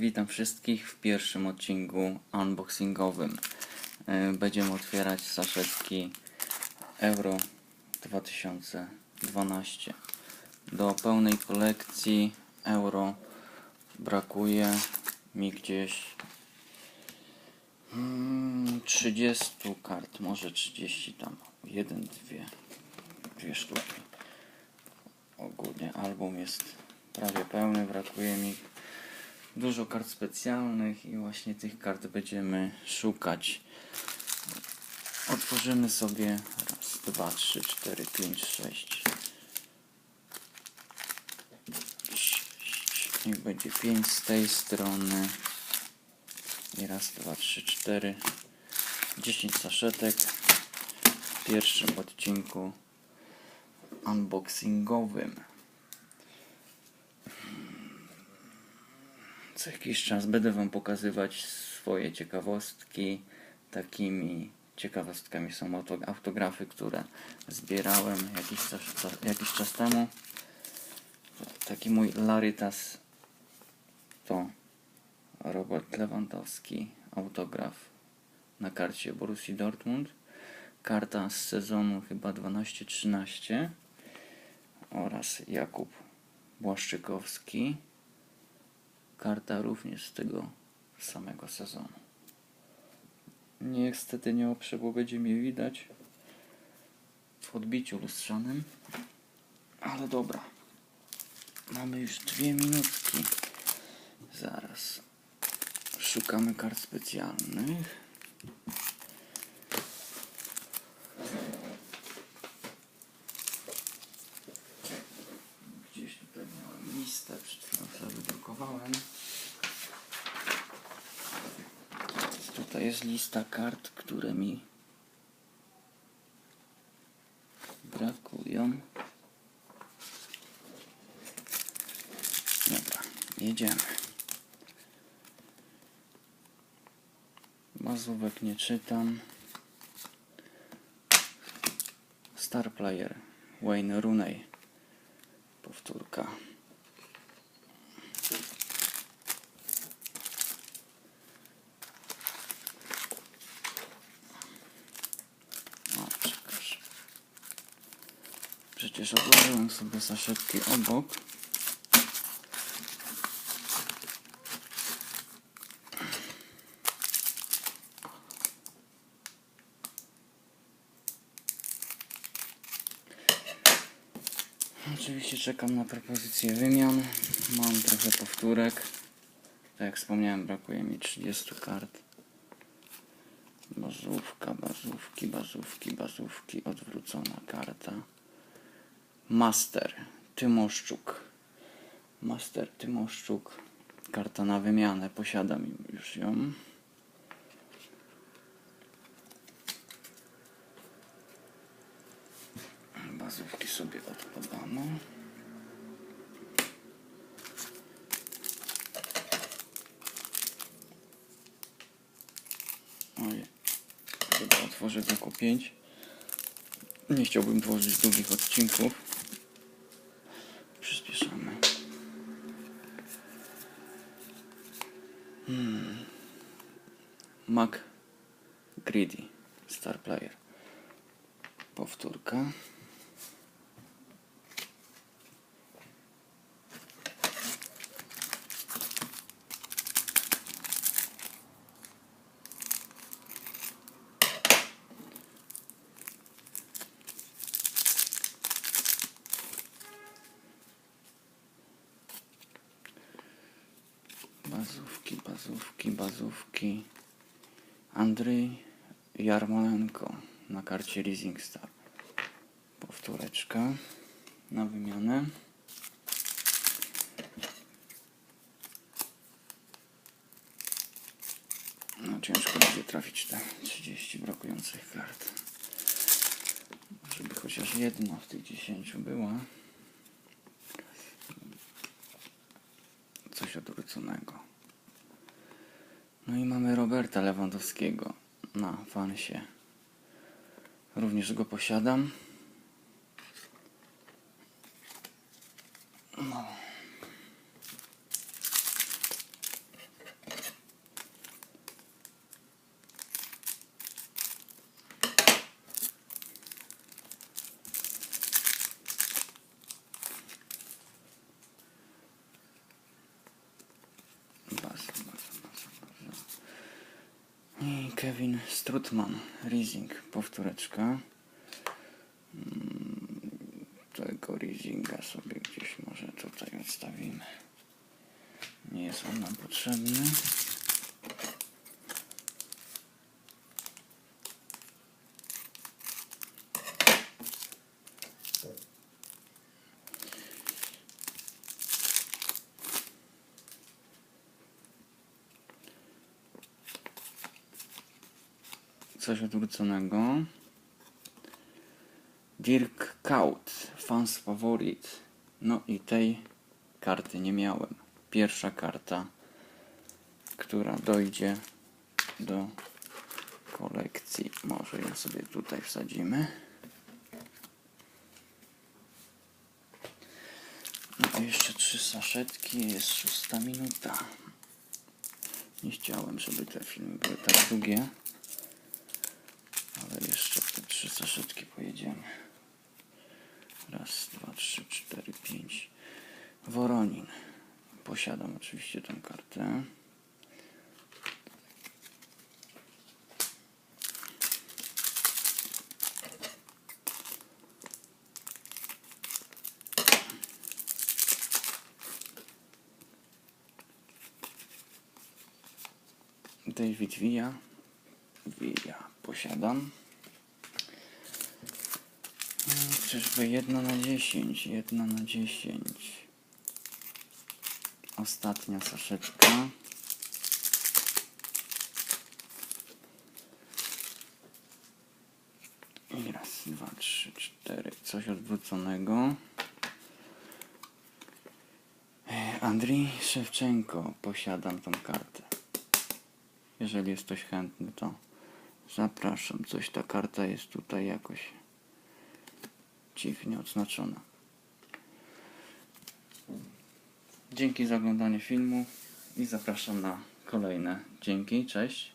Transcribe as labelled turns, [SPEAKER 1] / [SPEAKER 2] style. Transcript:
[SPEAKER 1] Witam wszystkich w pierwszym odcinku unboxingowym. E, Będziemy otwierać saszetki Euro 2012. Do pełnej kolekcji Euro brakuje mi gdzieś mm, 30 kart, może 30 tam, jeden, dwie, dwie sztuki. Ogólnie album jest prawie pełny, brakuje mi dużo kart specjalnych i właśnie tych kart będziemy szukać. Otworzymy sobie raz, dwa, trzy, cztery, pięć, sześć. Niech będzie pięć z tej strony. I raz, dwa, trzy, cztery. Dziesięć saszetek. W pierwszym odcinku unboxingowym. Co jakiś czas będę Wam pokazywać swoje ciekawostki. Takimi ciekawostkami są auto- autografy, które zbierałem jakiś czas, jakiś czas temu. Taki mój Laritas to Robert Lewandowski autograf na karcie Borussii Dortmund. Karta z sezonu chyba 12-13 oraz Jakub Błaszczykowski. Karta również z tego samego sezonu. Niestety nie oprze, bo będzie mnie widać w odbiciu lustrzanym. Ale dobra. Mamy już dwie minutki. Zaraz. Szukamy kart specjalnych. Gdzieś tutaj miałem listę, przed chwilą sobie wydrukowałem. Tutaj jest lista kart, które mi brakują. Dobra, jedziemy. Bazówek nie czytam. Star Player Wayne Rooney. Powtórka. Przecież odłożyłem sobie saszetki obok. Oczywiście czekam na propozycję wymian. Mam trochę powtórek. Tak jak wspomniałem, brakuje mi 30 kart. Bazówka, bazówki, bazówki, bazówki, odwrócona karta. Master, Tymoszczuk. Master, Tymoszczuk. Karta na wymianę, posiadam już ją. Bazówki sobie odpadano. Oj, chyba otworzę tylko 5. Nie chciałbym tworzyć długich odcinków. Mac Greedy Star Player. Powtórka. Bazówki, bazówki, bazówki. Andrzej Jarmolenko na karcie Leasing Star. Powtóreczka na wymianę. No ciężko będzie trafić te 30 brakujących kart. Żeby chociaż jedna w tych 10 była. Coś odwróconego. No i mamy Roberta Lewandowskiego na fansie. Również go posiadam. Strutman, Rising, powtóreczka. Mm, Tego Risinga sobie gdzieś może tutaj odstawimy. Nie jest on nam potrzebny. Coś odwróconego. Dirk Kaut, fans faworit. No i tej karty nie miałem. Pierwsza karta, która dojdzie do kolekcji. Może ją sobie tutaj wsadzimy. No jeszcze trzy saszetki, jest szósta minuta. Nie chciałem, żeby te filmy były tak długie. Saszetki pojedziemy. Raz, dwa, trzy, cztery, pięć. Woronin. Posiadam oczywiście tą kartę. David Villa. Villa posiadam. Czyżby jedna na 10, jedna na 10. Ostatnia saszetka. I raz, dwa, trzy, cztery. Coś odwróconego. E, Andrii Szewczenko. Posiadam tą kartę. Jeżeli jest ktoś chętny, to zapraszam. Coś ta karta jest tutaj jakoś dziwnie odznaczona. Dzięki za oglądanie filmu i zapraszam na kolejne. Dzięki, cześć.